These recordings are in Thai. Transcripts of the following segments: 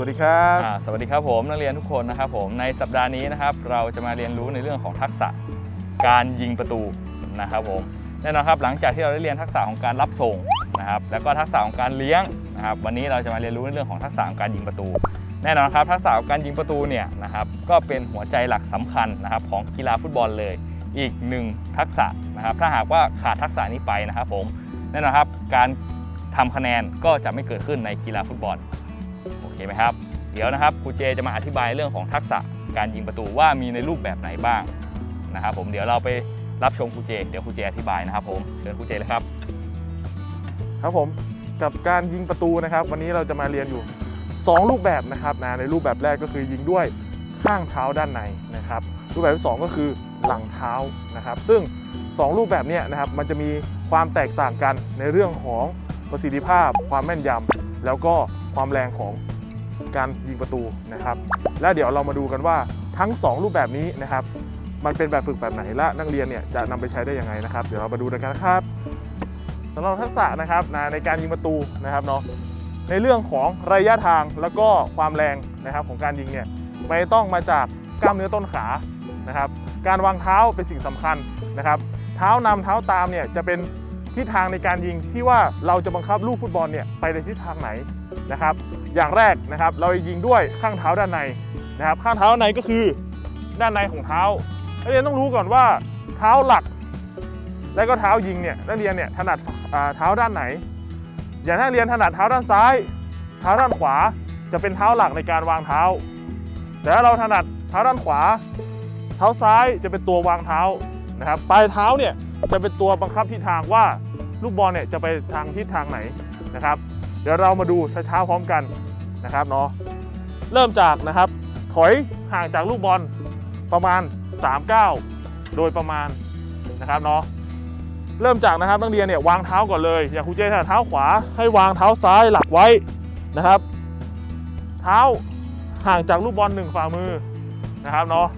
วัสดีครับสวัสดีครับผมนักเรียนทุกคนนะครับผมในสัปดาห์นี้นะครับ เราจะมาเรียนรู้ในเรื่องของทักษะการยิงประตูนะครับผมแน่นอนครับหลังจากที่เราได้เรียนทักษะของการรับส่งนะครับแล้วก็ทักษะของการเลี้ยงนะครับวันนี้เราจะมาเรียนรู้ในเรื่องของทักษะของการยิงประตู แน่นอนครับทักษะของการยิงประตูเนี่ยนะครับก็เป็นหัวใจหลักสำคัญนะครับของกีฬาฟุตบอลเลยอีกหนึ่งทักษะนะครับถ้าหากว่าขาดทักษะนี้ไปนะครับผมแน่นอนครับการทำคะแนนก็จะไม่เกิดขึ้นในกีฬาฟุตบอล โอเคไหมครับ เดี๋ยวนะครับครูเจจะมาอธิบายเรื่องของทักษะการยิงประตูว่ามีในรูปแบบไหนบ้างนะครับผมเดี๋ยวเราไปรับชมครูเจ เดี๋ยวครูเจอธิบายนะครับผมเชิญครูเจเลยครับ ครับผมกับการยิงประตูนะครับ วันนี้เราจะมาเรียนอยู่ 2 รูปแบบนะครับนะในรูปแบบแรกก็คือยิงด้วยข้างเท้าด้านในนะครับ รูปแบบที่สองก็คือหลังเท้านะครับ ซึ่ง 2 รูปแบบเนี้ยนะครับมันจะมีความแตกต่างกันในเรื่องของประสิทธิภาพ ความแม่นยำแล้วก็ความแรงของ การยิงประตูนะครับ และเดี๋ยวเรามาดูกันว่าทั้ง 2 รูปแบบนี้นะครับ มันเป็นแบบฝึกแบบไหนและนักเรียนเนี่ยจะนำไปใช้ได้ยังไงนะครับ เดี๋ยวเรามาดูกันนะครับสำหรับทักษะนะครับในการยิงประตูนะครับเนาะในเรื่องของระยะทางแล้วก็ความแรงนะครับของการยิงเนี่ยไม่ต้องมาจากกล้ามเนื้อต้นขานะครับ การวางเท้าเป็นสิ่งสำคัญนะครับ เท้านำเท้าตามเนี่ยจะเป็น ทิศทางในการยิงที่ว่าเราจะบังคับลูกฟุตบอลเนี่ยไปในทิศทางไหนนะครับ อย่างแรกนะครับเรายิงด้วยข้างเท้าด้านในนะครับ ข้างเท้าด้านในก็คือด้านในของเท้านักเรียนต้องรู้ก่อนว่าเท้าหลัก และก็เท้ายิงเนี่ยนักเรียนเนี่ยถนัดเท้าด้านไหน อย่างนักเรียนถนัดเท้าด้านซ้าย เท้าด้านขวาจะเป็นเท้าหลักในการวางเท้า แต่ถ้าเราถนัดเท้าด้านขวา เท้าซ้ายจะเป็นตัววางเท้านะครับ ปลายเท้าเนี่ย จะเป็นตัวบังคับทิศทางว่าลูกบอลเนี่ยจะไปทางทิศทางไหนนะครับ เดี๋ยวเรามาดูช้าๆพร้อมกันนะครับเนาะเริ่มจากนะครับ ถอยห่างจากลูกบอลประมาณ 3 9 โดยประมาณนะครับเนาะเริ่มจากนะครับนักเรียนเนี่ยวางเท้าก่อนเลย อย่างครูเจถนัดเท้าขวาให้วางเท้าซ้ายหลักไว้นะครับ เท้าห่างจากลูกบอลหนึ่งฝ่ามือนะครับเนาะ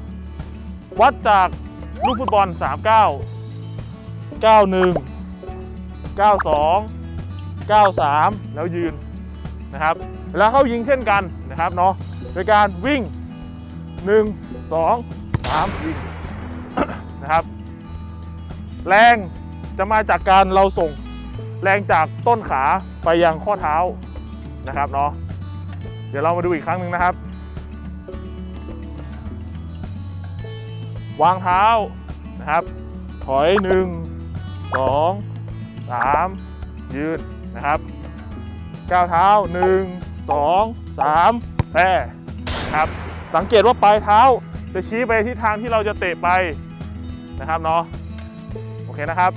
วัดจากลูกฟุตบอล 3 91 9 2 9 3 แล้วยืนนะครับเวลาเข้ายิงเช่นกันนะครับเนาะโดยการวิ่ง 1 2 3ยิงนะครับ แรงจะมาจากการเราส่งแรงจากต้นขาไปยังข้อเท้านะครับเนาะเดี๋ยวเรามาดูอีกครั้งหนึ่งนะครับ วางเท้านะครับ ถอย1 2 3 ยืนนะครับก้าวเท้า 1 2 3แปรนะครับสังเกตว่าปลายเท้าจะชี้ไปทิศทางที่เราจะเตะไปนะครับเนาะโอเคนะครับ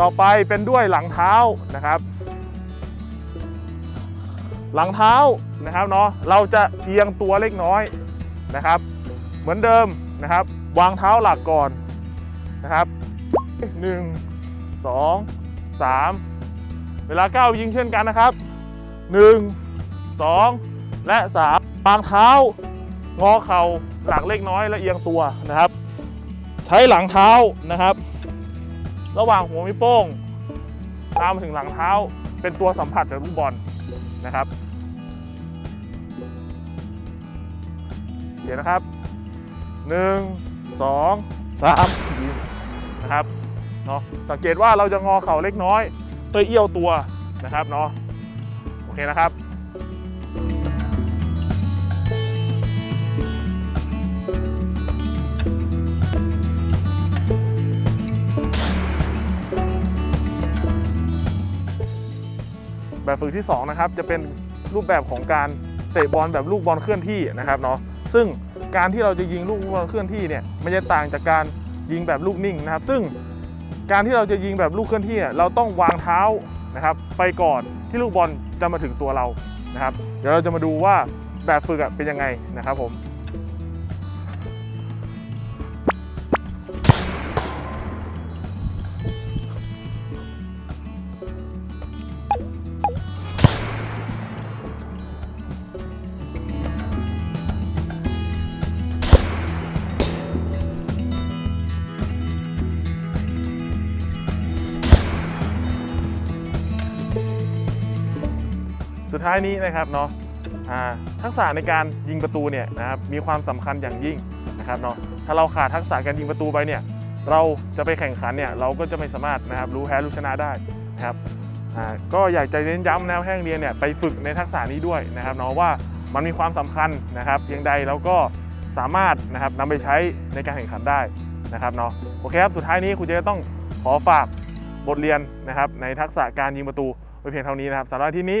ต่อไปเป็นด้วยหลังเท้านะครับ หลังเท้านะครับเนาะเราจะเอียงตัวเล็กน้อยนะครับ เหมือนเดิมนะครับ วางเท้าหลักก่อนนะครับ1 2 3 เวลาก้าวยิงเช่นกันนะครับ 1 2 และ 3 วางเท้างอเข่าหลักเล็กน้อยและเอียงตัวนะครับ ใช้หลังเท้านะครับ ระหว่างหัวนิ้วโป้งตามมาถึงหลังเท้าเป็นตัวสัมผัสกับลูกบอลนะครับ เดี๋ยวนะครับ 1 2 3ยิงนะครับเนาะสังเกตว่าเราจะงอเข่าเล็กน้อยเพื่อเอี้ยวตัวนะครับเนาะโอเคนะครับแบบฝึกที่2นะครับจะเป็นรูปแบบของการเตะบอลแบบลูกบอลเคลื่อนที่นะครับเนาะ ซึ่งการที่เราจะยิงลูกบอลเคลื่อนที่เนี่ยมันจะต่างจากการยิงแบบลูกนิ่งนะครับ ซึ่งการที่เราจะยิงแบบลูกเคลื่อนที่เนี่ยเราต้องวางเท้านะครับ ไปก่อนที่ลูกบอลจะมาถึงตัวเรานะครับ เดี๋ยวเราจะมาดูว่าแบบฝึกอะเป็นยังไงนะครับผม สุดท้ายนี้นะครับเนาะทักษะในการยิงประตูเนี่ยนะครับมีความสำคัญอย่างยิ่งนะครับเนาะถ้าเราขาดทักษะการยิงประตูไปเนี่ยเราจะไปแข่งขันเนี่ยเราก็จะไม่สามารถนะครับรู้แพ้รู้ชนะได้นะครับก็อยากจะเน้นย้ำนะครับให้นักเรียนเนี่ยไปฝึกในทักษะนี้ด้วยนะครับเนาะว่ามันมีความสำคัญนะครับเพียงใดแล้วก็สามารถนะครับนำไปใช้ในการแข่งขันได้นะครับเนาะโอเคครับสุดท้ายนี้คุณจะต้องขอฝากบทเรียนนะครับในทักษะการยิงประตูไว้เพียงเท่านี้นะครับสำหรับที่นี้